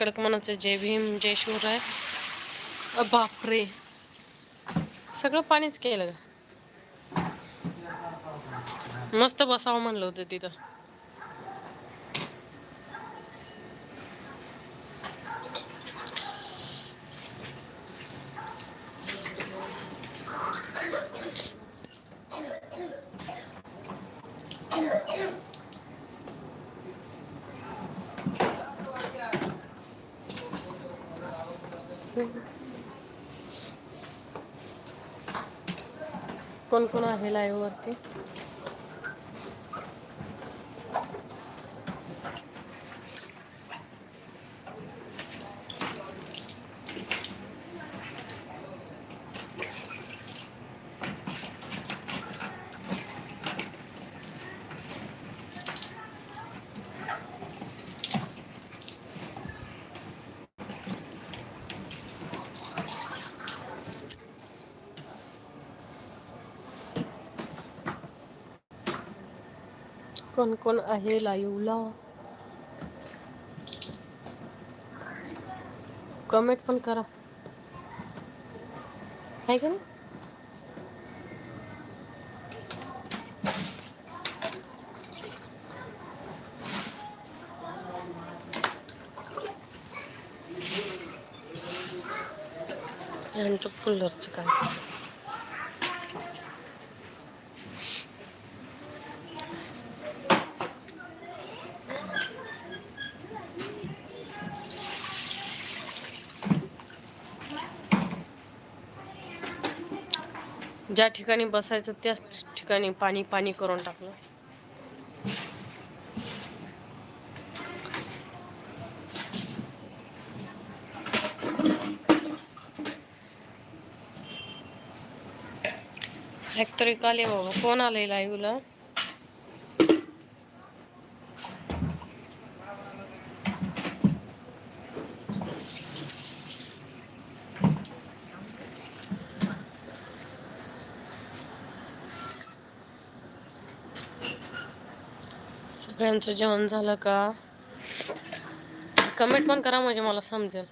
कडक मनाचं जय भीम जय शिवराय. बापरे. सगळं पाणीच केलं. मस्त बसावं म्हणलं होतं तिथं. कोण कोण आहे वरती? कोण कोण आहे लाईव्हला कमेंट पण करा. आहे का नाही? कूलरचं काय? ज्या ठिकाणी बसायचं त्याच ठिकाणी पाणी पाणी करून टाकलं. एक तरी काल आहे बाबा कोण आलंय लाईव्हला सगळ्यांचं जेवण झालं का? कमेंट पण करा म्हणजे मला समजेल.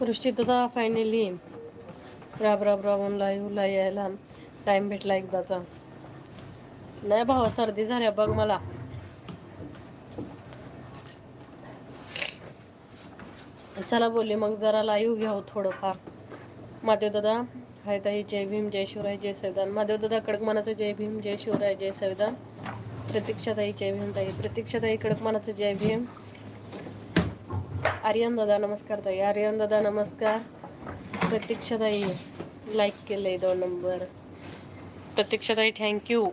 वृष्टी दादा फायनली राब राब राबून लाईव्हला यायला. टाइम भेटला एकदाचा. नाही भावा सर्दी झाल्या बघ मला. चला बोलली मग जरा लाईव्ह घ्यावं हो थोडंफार. महादेव दादा हाय ताई जय भीम जय शिवराय जय संविधान महादेव दादा कडकमानाचं जय भीम जय शिवराय जय संविधान प्रतीक्षाताई जय भीम ताई. प्रतीक्षाताई कडकमानाचं जय भीम. आर्यन दादा नमस्कार ताई. आर्यन दादा नमस्कार. प्रतीक्षाताई लाईक केलंय दोन नंबर प्रतीक्षाताई थँक्यू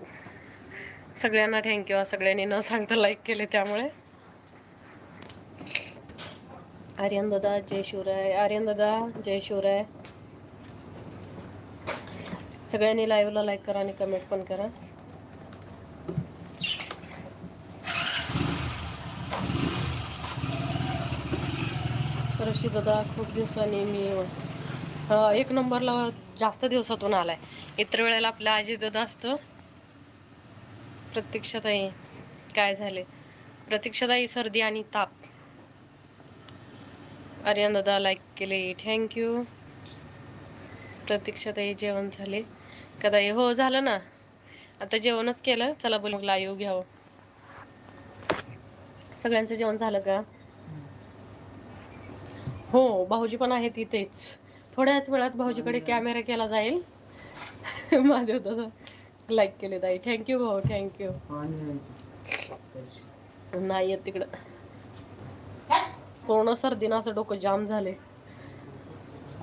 सगळ्यांना थँक्यू सगळ्यांनी न सांगता लाईक केले त्यामुळे. आर्यन दादा जय शिवराय. आर्यन दादा जय शिवराय. सगळ्यांनी लाईव्हला लाईक करा आणि कमेंट पण करा. ऋषी दादा खूप दिवसांनी मी एक नंबरला जास्त दिवसातून आलाय. इतर वेळेला आपला आजी दादा असतो. प्रतीक्षाताई काय झाले? प्रतीक्षाताई सर्दी आणि ताप. आर्यन दादा लाईक केले थँक्यू प्रतीक्षाताई जेवण झाले. कदा हो झालं ना. आता जेवणच केलं. चला बोल. मग लाईव्ह घ्यावं. सगळ्यांचं जेवण झालं का? हो भाऊजी पण आहेत इथेच. थोड्याच वेळात भाऊजीकडे कॅमेरा केला जाईल. माझ्या दादा लाईक केले ताई. थँक्यू भाऊ थँक्यू नाही येत तिकडं. पूर्ण सर्दीनं असं डोकं जाम झाले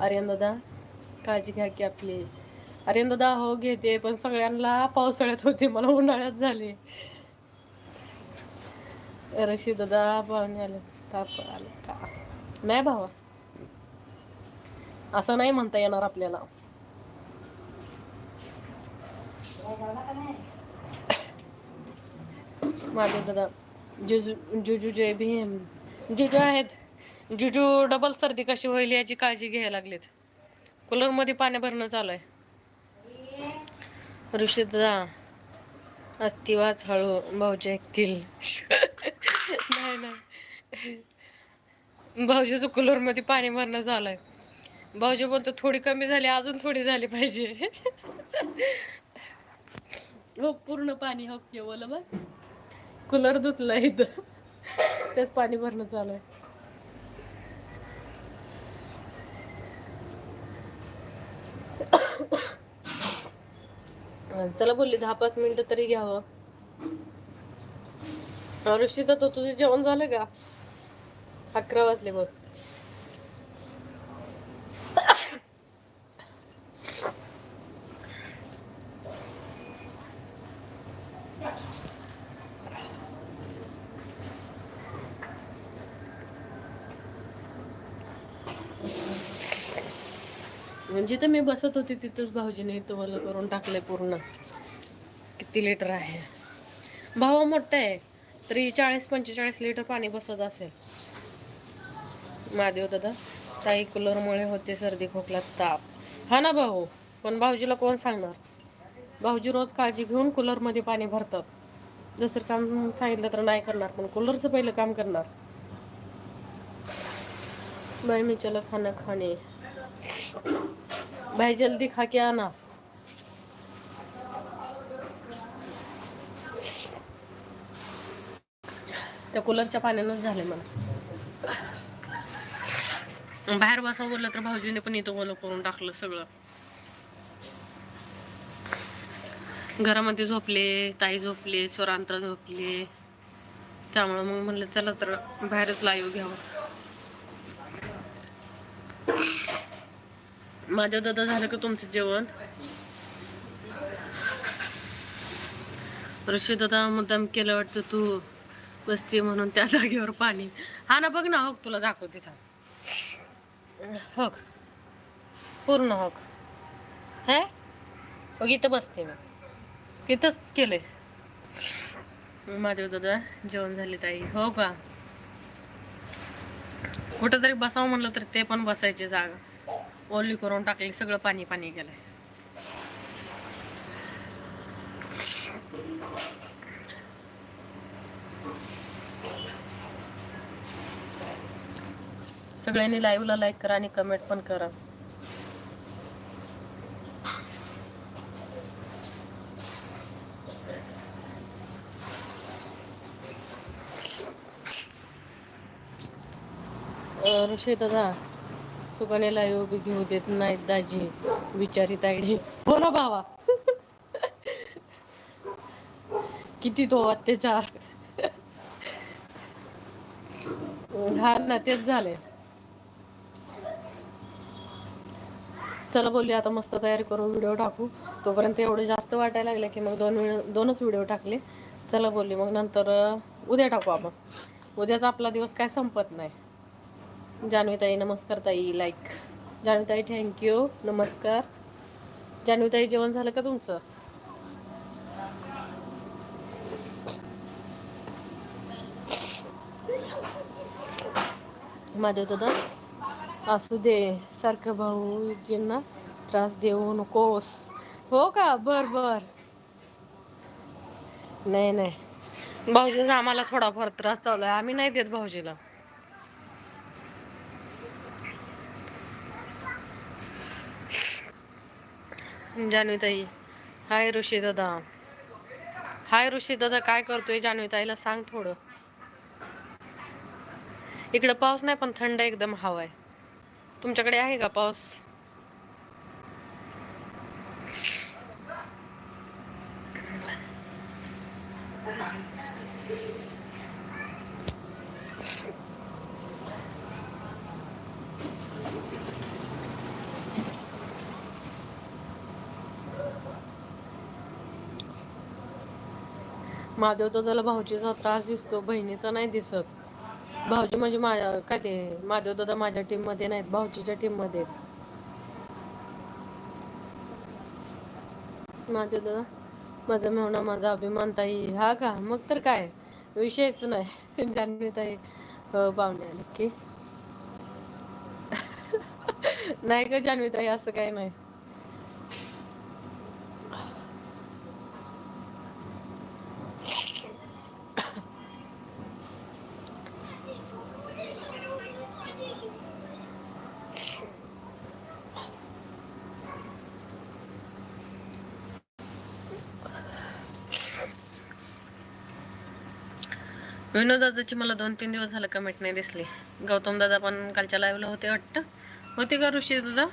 आर्यन दादा काळजी घ्या की आपली. अरे दादा हो घेते पण सगळ्यांना पावसाळ्यात होते मला उन्हाळ्यात झाले. रशी दादा पाहुणे आले ताप आले का नाही भावा. असं नाही म्हणता येणार आपल्याला. माझे दादा जुजू जुजू जय भीम. जुजू आहेत. जुजू डबल सर्दी कशी होईल याची काळजी घ्यायला लागलीत. कूलरमध्ये पाणी भरणं चालू आहे. ऋषिदा अस्तिवाच हळू भाऊजी ऐकतील. नाही नाही. भाऊजीचं कूलरमध्ये पाणी भरणं झालंय. भाऊजी बोलतो थोडी कमी झाली अजून थोडी झाली पाहिजे. हो पूर्ण पाणी हो केवळ बघ कूलर धुतलं इथं. तेच पाणी भरणं चालू आहे चला बोलली दहा पाच मिनिटं तरी घ्यावं. ऋषी तो तुझं जेवण झालं का? अकरा वाजले बघ. म्हणजे जिथं मी बसत होती तिथंच भाऊजीने तुम्हाला करून टाकले पूर्ण. किती लिटर आहे? भावा मोठा आहे. तरी चाळीस पंचेचाळीस लिटर पाणी बसत असेल. महादेव दादा ताई कूलरमुळे होते सर्दी खोकला ताप. हा ना भाऊ पण भाऊजीला कोण सांगणार? भाऊजी रोज काळजी घेऊन कूलरमध्ये पाणी भरतात. दुसरं काम सांगितलं तर नाही करणार पण कूलरचं पहिलं काम करणार. बाई मी चला खाना खाणे. भाई जल्दी खा के आना। त्या कूलरच्या पाण्यानंच झाले मला. बाहेर बसा बोललं तर भाऊजीने पण इथं ओलं करून टाकलं सगळं. घरामध्ये झोपले ताई झोपले स्वरांत्र झोपले. त्यामुळं मग म्हणलं चला तर बाहेरच लाईव्ह घ्यावं. माझ्या दादा झालं का तुमचं जेवण? ऋषी दादा मुद्दाम केलं वाटतं तू बसते म्हणून त्या जागेवर पाणी. हा ना बघ ना हो तुला दाखव तिथं हो पूर्ण हो हे? बघ इथं बसते मी तिथंच केले माझ्या दादा जेवण झाले ताई. हो का? कुठं तरी बसावं म्हणलं तर ते पण बसायची जागा. ओली करून टाकली सगळं पाणी पाणी गेलंय. सगळ्यांनी लाईव्हला लाईक करा आणि कमेंट पण करा. ऋषी दादा सुगणेला उभी घेऊ देत नाहीत दाजी. विचारित आयडी बोला भावा. किती तो अत्याचार हा ना तेच झाले चला बोलली आता मस्त तयारी करून व्हिडिओ टाकू. तोपर्यंत एवढे जास्त वाटायला लागले की मग दोन दोनच व्हिडिओ टाकले. चला बोलली मग नंतर उद्या टाकू आपण. उद्याचा आपला दिवस काय संपत नाही. जान्हवीताई नमस्कार ताई. लाईक जान्हवीताई थँक्यू नमस्कार. जान्हवीताई जेवण झालं का तुमचं? महादेव दादा असू दे. सारखं भाऊजींना त्रास देऊ नकोस. हो का? बर बर. नाही नाही. भाऊजीचा आम्हाला थोडाफार त्रास चालू आहे. आम्ही नाही देत भाऊजीला. जान्हवीताई. हाय ऋषी दादा हाय ऋषी दादा काय करतोय जान्हवीताईला सांग थोडं. इकडं पाऊस नाही पण थंड एकदम हवा आहे तुमच्याकडे आहे का पाऊस? महादेव दादाला भाऊजीचा त्रास दिसतो बहिणीचा नाही दिसत. भाऊजी म्हणजे माझ्या काय ते महादेव दादा माझ्या टीममध्ये नाहीत भाऊजीच्या टीममध्ये आहेत. महादेव दादा माझा मेहणा माझा अभिमानताई हा का? मग तर काय? विषयच नाही. जान्हवी ताई पाहुणे आले की. नाही का जान्हवी ताई असं काही नाही. विनोदादाची मला दोन तीन दिवस झालं कमेंट नाही दिसली. गौतम दादा पण कालच्या लाईव्हला होते वाटतं. होते का ऋषी दादा?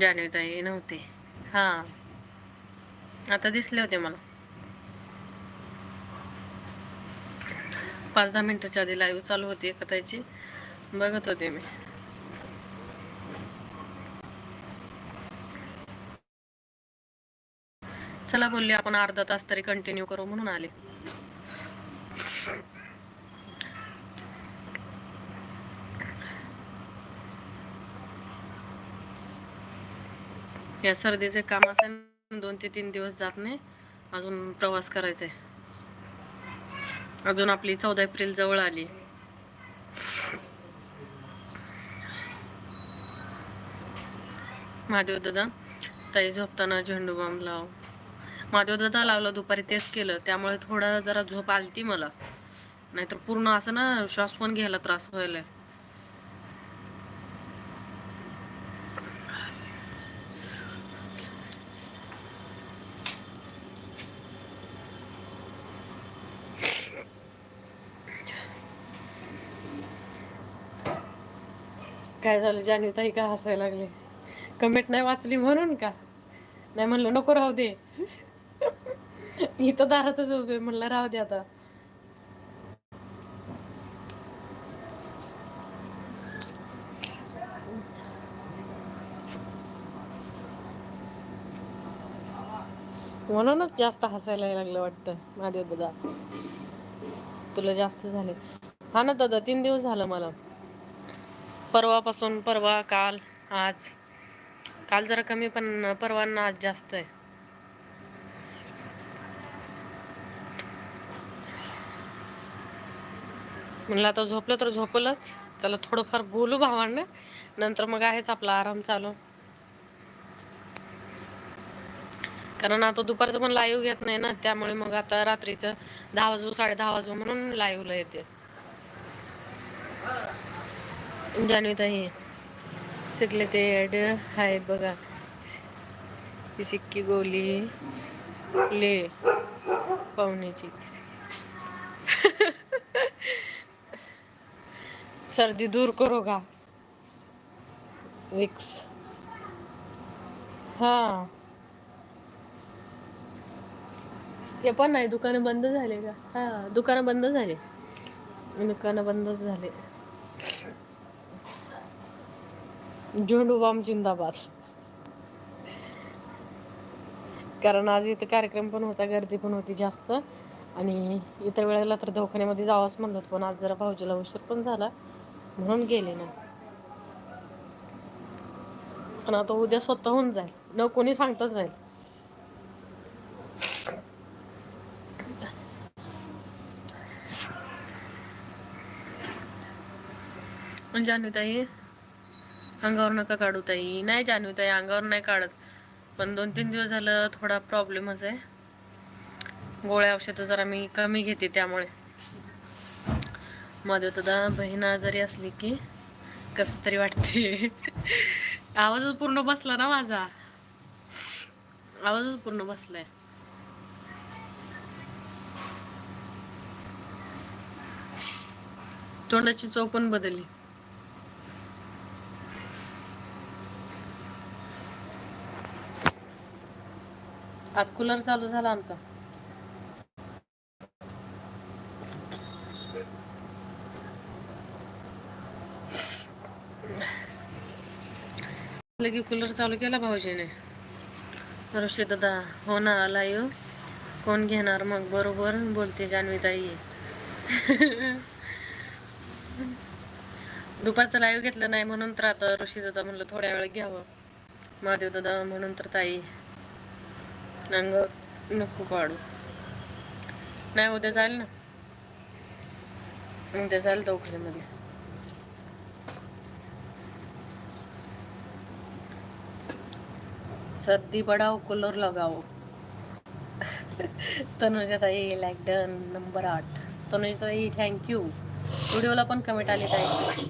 जाणीवताई नव्हते. हा. आता दिसले होते मला. पाच दहा मिनटाच्या आधी लाईव्ह चालू होती एका ताईची. बघत होते मी. चला बोलले आपण अर्धा तास तरी कंटिन्यू करू म्हणून आले. या सर्दीचे काम असेल दोन ते तीन दिवस जात नाही. अजून प्रवास करायचा आहे अजून आपली चौदा एप्रिल जवळ आली. महादेव दादा ताई झोपताना झेंडू बाम लाव. महादेव दादा लावला दुपारी तेच केलं. त्यामुळे थोडा जरा झोप आलती मला. नाहीतर पूर्ण असं ना श्वास पण घ्यायला त्रास व्हायला काय झालं? जानी का हसायला लागले? कमेंट नाही वाचली म्हणून का? नाही म्हणलं नको राहू दे. इथं दारातच उभे म्हणलं राहू दे आता. म्हणूनच जास्त हसायला लागलं वाटतं माझ्या दादा. तुला जास्त झाले. हा ना दादा तीन दिवस झालं मला. परवापासून परवा काल आज. काल जरा कमी पण परवांना आज जास्त आहे. म्हणलं आता झोपलं तर झोपलंच. चला थोडंफार बोलू भावांना. नंतर मग आहेच आपला आराम चालू. कारण आता दुपारचं पण लाईव्ह घेत नाही ना त्यामुळे मग आता रात्रीचं दहा वाजू साडे दहा वाजू म्हणून लाईव्हला येते. जाणवीताई शिकले ते ॲड हाय बघा. ती सिक्की गोली ले पाहुण्याची. सर्दी दूर करो का? विक्स हा. हे पण नाही दुकानं बंद झाले का? हा दुकानं बंद झाले. दुकानं बंदच झाले. झेंडू बाम जिंदाबाद. कारण आज इथं कार्यक्रम पण होता गर्दी पण होती जास्त. आणि इतर वेळेला तर दवाखान्यामध्ये जावंच म्हणलं पण आज जरा भाऊजीला उशीर पण झाला म्हणून गेले ना. पण आता उद्या स्वतःहून जाईल. न कोणी सांगताच जाईल म्हणजे जाणूताई अंगावर नका काढू ताई. नाही जाणवी ताई अंगावर नाही काढत. पण दोन तीन दिवस झालं थोडा प्रॉब्लेमच आहे. गोळ्या औषधं जरा मी कमी घेते त्यामुळे. मध्ये दादा बहीण आजारी असली की कसं तरी वाटते. आवाजच पूर्ण बसला ना माझा. आवाजच पूर्ण बसलाय. तोंडाची चव पण बदलली. आज कूलर चालू झाला आमचा. की कूलर चालू केला भाऊजीने. ऋषी दादा हो ना आला येऊ हो. कोण घेणार मग? बरोबर बोलते जान्हवी ताई दुपारचं लाईव्ह घेतलं नाही म्हणून तर आता ऋषी दादा म्हणलं थोड्या वेळ घ्यावं. महादेव दादा म्हणून तर ताई. अंग नको काढू. नाही उद्या जाईल ना. उद्या जाईल दवाखान्यामध्ये. सर्दी पडाव कूलर लगाओ तनुजा ताई लाईक डन नंबर आठ तनुजा ताई थँक्यू व्हिडिओला पण कमेंट आली ताई.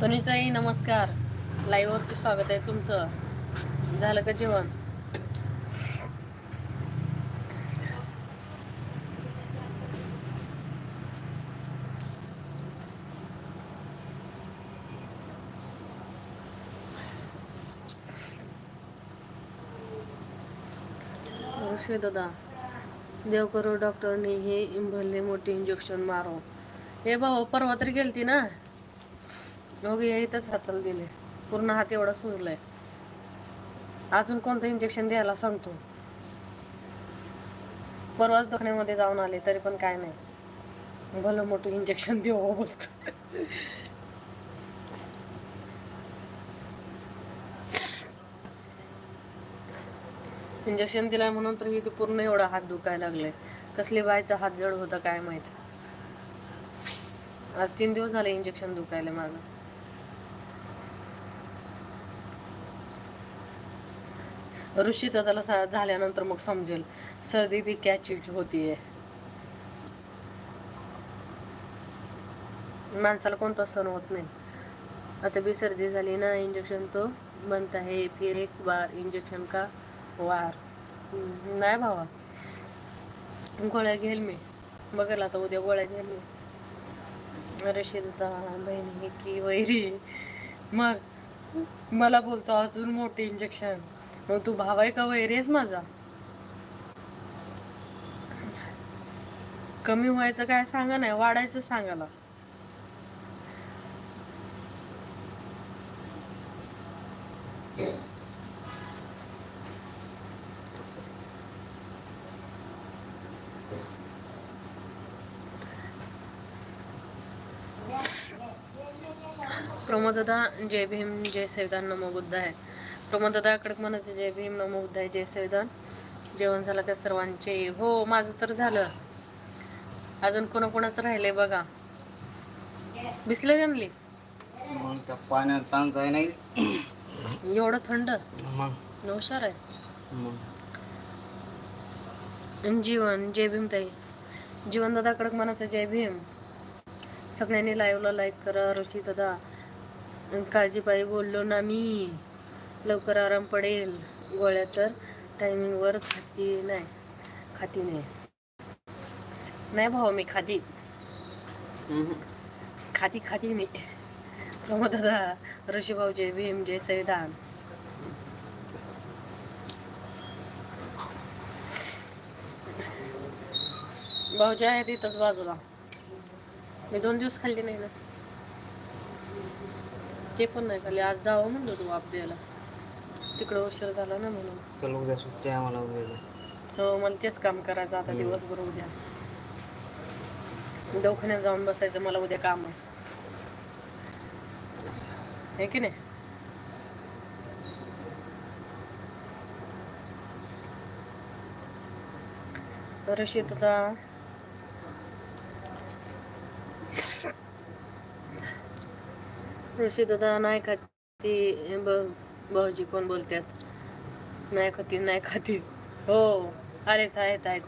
तनुजाई नमस्कार. लाईव्ह वरती स्वागत आहे तुमचं. झालं का जेवण? ऋषी दादा देव करो डॉक्टरनी हे भले मोठे इंजेक्शन मारो. हे भाऊ परवा तरी गेलती ना? मग इथंच हाताला दिले. पूर्ण हात एवढा सुजलाय. अजून कोणतं इंजेक्शन द्यायला सांगतो. परवाच दखण्यामध्ये जाऊन आले तरी पण काय नाही. भलं मोठं इंजेक्शन देऊ हो बोलतो. इंजेक्शन दिलाय म्हणून तर इथे पूर्ण एवढा हात दुखायला लागलाय. कसले बायचा हात जड होता काय माहीत. आज तीन दिवस झाले इंजेक्शन दुखायला माझं. ऋषीचा त्याला सा- झाल्यानंतर मग समजेल. सर्दी बी कॅचीची होतीये. माणसाला कोणता सण होत नाही. आता बी सर्दी झाली ना इंजेक्शन तो बनता है फिर एक बार इंजेक्शन का वार. नाही भावा. गोळ्या घेईल मी. बघेल आता उद्या गोळ्या घेईल मी. रशीदा बहिणी की वैरी. मग मला बोलतो अजून मोठे इंजेक्शन मग तू भाव आहे का वैरेस माझा. कमी व्हायचं काय सांगा नाही वाढायचं सांगायला. प्रमोददा जय भीम जय सेवदान नमो बुद्ध आहे प्रमोदादा कडक म्हणायचं जय भीम नमो आहे जय संविधान जेवण झालं त्या सर्वांचे. हो माझं तर झालं. अजून कोणाकोणाचं राहिलंय बघा. बिसलरी आणली? मग त्या पाण्यात तांच आहे नाही. एवढं थंड? मग? हुशार आहे. मग? जीवन जय भीम ताई. जीवन दादा कडक म्हणायचं जय भीम. सगळ्यांनी लाईव्हला लाईक करा ऋषी दादा. काळजीबाई बोललो ना मी. लवकर आराम पडेल. गोळ्या तर टायमिंगवर खाती नाही. खाती नाही. नाही भाऊ मी खाती. खाती खाती मी. प्रमोद दादा ऋषी भाऊ जय भीम जय संविधान भाऊजी आहेत इथंच बाजूला. मी दोन दिवस खाल्ली नाही ना. ते पण नाही खाल्ली. आज जावं म्हणलं तू वाप द्यायला. तिकडं उशीर झाला ना म्हणून. चल उद्या सुट्टी आहे आम्हाला उद्या हो मला तेच काम करायचं आता दिवसभर उद्या. दवाखान्यात जाऊन बसायचं मला उद्या काम आहे. है की नाही? रशीद आता रशीद आता नाही खाती बघ भाऊजी कोण बोलतात नाही खाती नाही खाती हो. आलेत आहेत आहेत.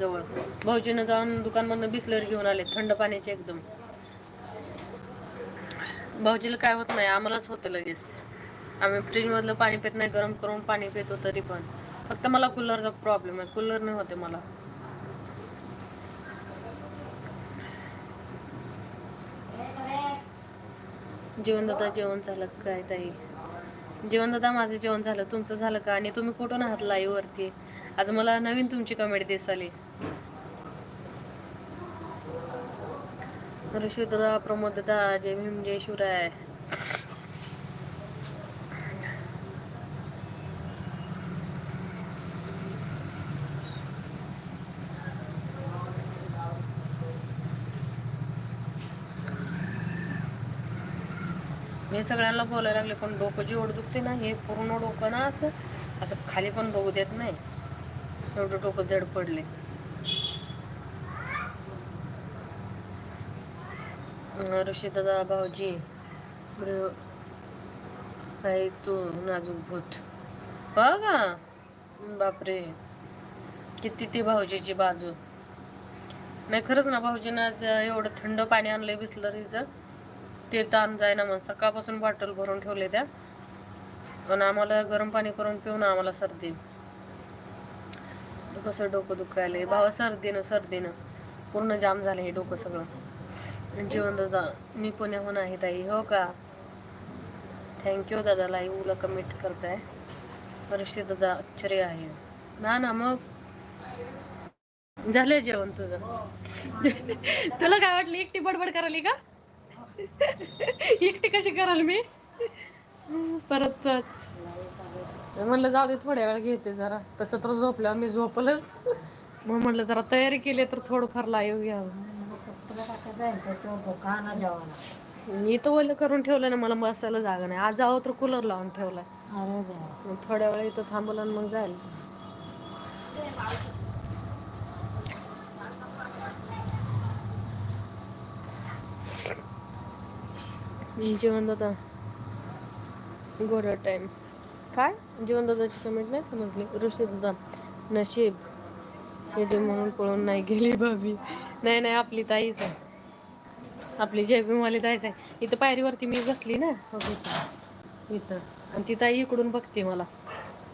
जवळ. भाऊजीनं जाऊन दुकानमधनं बिसलरी घेऊन आले थंड पाण्याचे एकदम. भाऊजीला काय होत नाही आम्हालाच होतं लगेच. आम्ही फ्रीजमधलं पाणी पित नाही गरम करून पाणी पितो तरी पण. फक्त मला कूलरचा प्रॉब्लेम आहे कूलर नाही होते मला. जीवनदादा जेवण झालं काय ताई? जेवण दादा माझं जेवण झालं. तुमचं झालं का? आणि तुम्ही कुठून आहात लाईव्ह वरती? आज मला नवीन तुमची कमेंट दिसाली. ऋषी दादा प्रमोद दादा जय भीम जय शिवराय. हे सगळ्यांना बोलायला लागले पण डोकं जेवढं दुखते ना हे पूर्ण डोकं ना असं असं खाली पण बघू देत नाही. एवढं डोकं जड पडले ऋषी दादा भाऊजी बरं, आहे तू नाजूक भूत. हो बघा बापरे. किती ती भाऊजीची बाजू. नाही खरंच ना भाऊजीनं एवढं थंड पाणी आणलंय बिसलरीचं. ते ताण जायना मग सकाळपासून बॉटल भरून ठेवले त्या. पण आम्हाला गरम पाणी करून पिऊन आम्हाला सर्दी. कसं डोकं दुखायलंय? भावा सर्दीनं सर्दीनं. पूर्ण जाम झालं हे डोकं सगळं. जेवण दादा मी पुण्याहून आहे ताई हो का? थँक्यू दादा लाईव्हला कमेंट करताय. हर्षी दादा आश्चर्य आहे. ना ना मग? झालंय जेवण तुझं? तुला काय वाटलं एकटी बडबड करायली का? एकटी कशी कराल मी? परतच. म्हणलं जाऊ दे थोड्या वेळ घेते जरा. तसं तर झोपल्यावर मी झोपलंच. मग म्हणलं जरा तयारी केली तर थोडंफार लाईव्ह घ्यावं मी तर ओलं करून ठेवलं ना मला बसायला जागा नाही. आज जावं तर कूलर लावून ठेवलाय. मग थोड्या वेळ इथं थांबलं आणि मग जाईल जेवण दादा गोरा टाइम काय? जीवनदादाची कमेंट नाही समजली. ऋषी दादा नशीब. येते म्हणून पळून नाही गेली भाभी. नाही नाही आपली ताईच आहे. आपली जयभीमाली ताईच आहे. इथं पायरीवरती मी बसली ना. इथं इथं. आणि ती ताई इकडून बघते मला.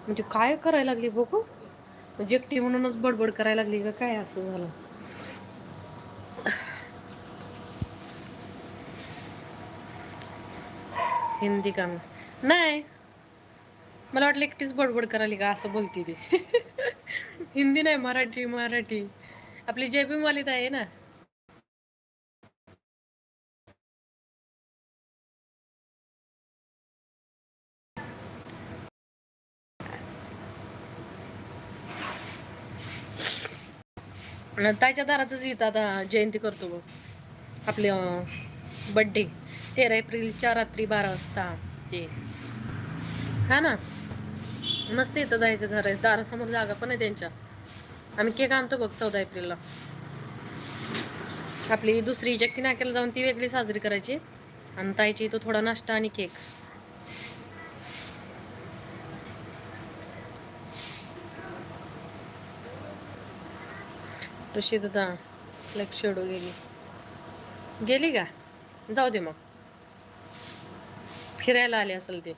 म्हणजे काय करायला लागली बघू? म्हणजे एकटी म्हणूनच बडबड करायला लागली का काय असं झालं? हिंदी काम. नाही. मला वाटलं एकटीच बडबड करायली का असं बोलती ती. हिंदी नाही मराठी मराठी. आपली जेबी मालित आहे ना. त्याच्या ताईच्या दारातच येतात आता जयंती करतो बघ. आपले बड्डे तेरा एप्रिलच्या रात्री बारा वाजता. ते. हा ना? मस्त इथं जायचं घर आहे. दारासमोर जागा पण आहे त्यांच्या. आम्ही केक आणतो बघ चौदा एप्रिलला. आपली दुसरी जक्की नाक्याला जाऊन ती वेगळी साजरी करायची. आणि ताईची इथं थोडा नाश्ता आणि केक. ऋषी दादा लक्ष गेली. गेली का? जाऊ दे मग. फिरायला आले असेल ते.